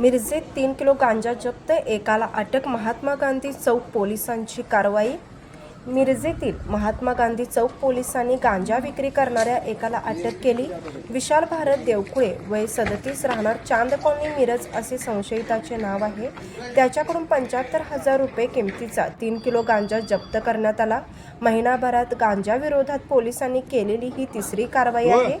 मिरजेत तीन किलो गांजा जप्त एकाला अटक महात्मा गांधी चौक पोलिसांची कारवाई. मिरजेतील महात्मा गांधी चौक पोलिसांनी गांजा विक्री करणाऱ्या एकाला अटक केली. विशाल भारत देवकुळे वय सदतीस राहणार चांद कॉलनी मिरज असे संशयिताचे नाव आहे. त्याच्याकडून पंच्याहत्तर हजार रुपये किमतीचा तीन किलो गांजा जप्त करण्यात आला. महिनाभरात गांजा विरोधात पोलिसांनी केलेली ही तिसरी कारवाई आहे.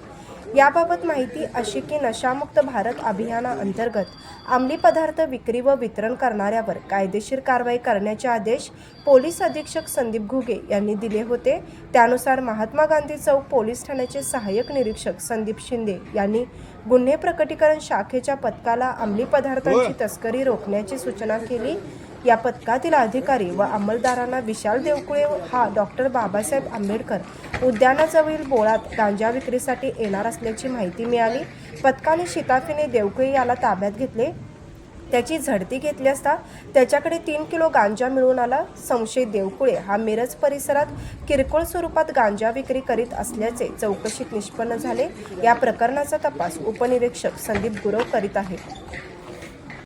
याबाबत माहिती अशी की नशामुक्त भारत अभियानाअंतर्गत अंमली पदार्थ विक्री व वितरण करणाऱ्यावर कायदेशीर कारवाई करण्याचे आदेश पोलीस अधीक्षक संदीप घुगे यांनी दिले होते. त्यानुसार महात्मा गांधी चौक पोलीस ठाण्याचे सहाय्यक निरीक्षक संदीप शिंदे यांनी गुन्हे प्रकटीकरण शाखेच्या पथकाला अंमली पदार्थांची तस्करी रोखण्याची सूचना केली. या पथकातील अधिकारी व अंमलदारांना विशाल देवकुळे हा डॉक्टर बाबासाहेब आंबेडकर उद्यानाजवळील बोळात गांजा विक्रीसाठी येणार असल्याची माहिती मिळाली. पथकाने शिताफीने देवकुळे याला ताब्यात घेतले. त्याची झडती घेतली असता त्याच्याकडे तीन किलो गांजा मिळून आला. संशयित देवकुळे हा मिरज परिसरात किरकोळ स्वरूपात गांजा विक्री करीत असल्याचे चौकशीत निष्पन्न झाले. या प्रकरणाचा तपास उपनिरीक्षक संदीप गुरव करीत आहेत